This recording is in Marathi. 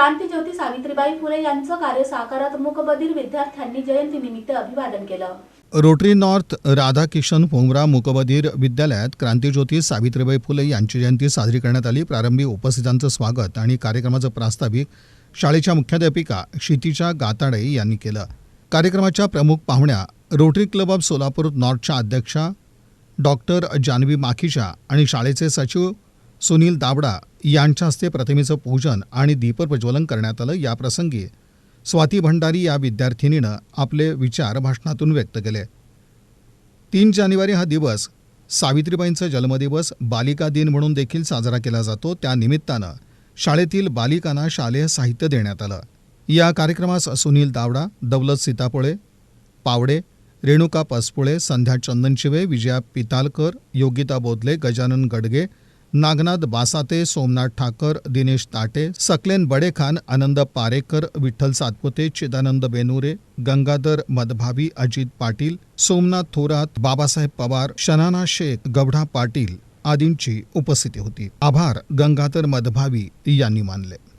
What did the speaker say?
क्रांतीज्योती सावित्रीबाई फुले यांचं कार्य साकारात मूकबधीर विद्यार्थ्यांनी जयंतीनिमित्त अभिवादन केलं. रोटरी नॉर्थ राधाकिशन भोंगरा मुकबधीर विद्यालयात क्रांतीज्योती सावित्रीबाई फुले यांची जयंती साजरी करण्यात आली. प्रारंभी उपस्थितांचं स्वागत आणि कार्यक्रमाचं प्रास्ताविक शाळेच्या मुख्याध्यापिका क्षितिजा गाताडे यांनी केलं. कार्यक्रमाच्या प्रमुख पाहुण्या रोटरी क्लब ऑफ सोलापूर नॉर्थच्या अध्यक्षा डॉक्टर जानवी माखीजा आणि शाळेचे सचिव सुनील दाबडा यांच्या हस्ते प्रतिमेचं पूजन आणि दीपप्रज्वलन करण्यात आलं. याप्रसंगी स्वाती भंडारी या विद्यार्थिनीनं आपले विचार भाषणातून व्यक्त केले. तीन जानेवारी हा दिवस सावित्रीबाईंचा जन्मदिवस बालिका दिन म्हणून देखील साजरा केला जातो. त्या निमित्तानं शाळेतील बालिकांना शालेय साहित्य देण्यात आलं. या कार्यक्रमास सुनील दावडा दौलत सीतापुळे पावडे रेणुका पसपुळे संध्या चंदनशिवे विजया पितालकर योगिता बोधले गजानन गडगे नागनाथ बासाते सोमनाथ ठाकर दिनेश ताटे सकलेन बडेखान आनंद पारेकर विठ्ठल सातपुते चिदानंद बेनुरे गंगाधर मदभावी अजित पाटील सोमनाथ थोरात बाबासाहेब पवार शनाना शेख गवढा पाटील आदींची उपस्थिती होती. आभार गंगाधर मदभावी यांनी मानले.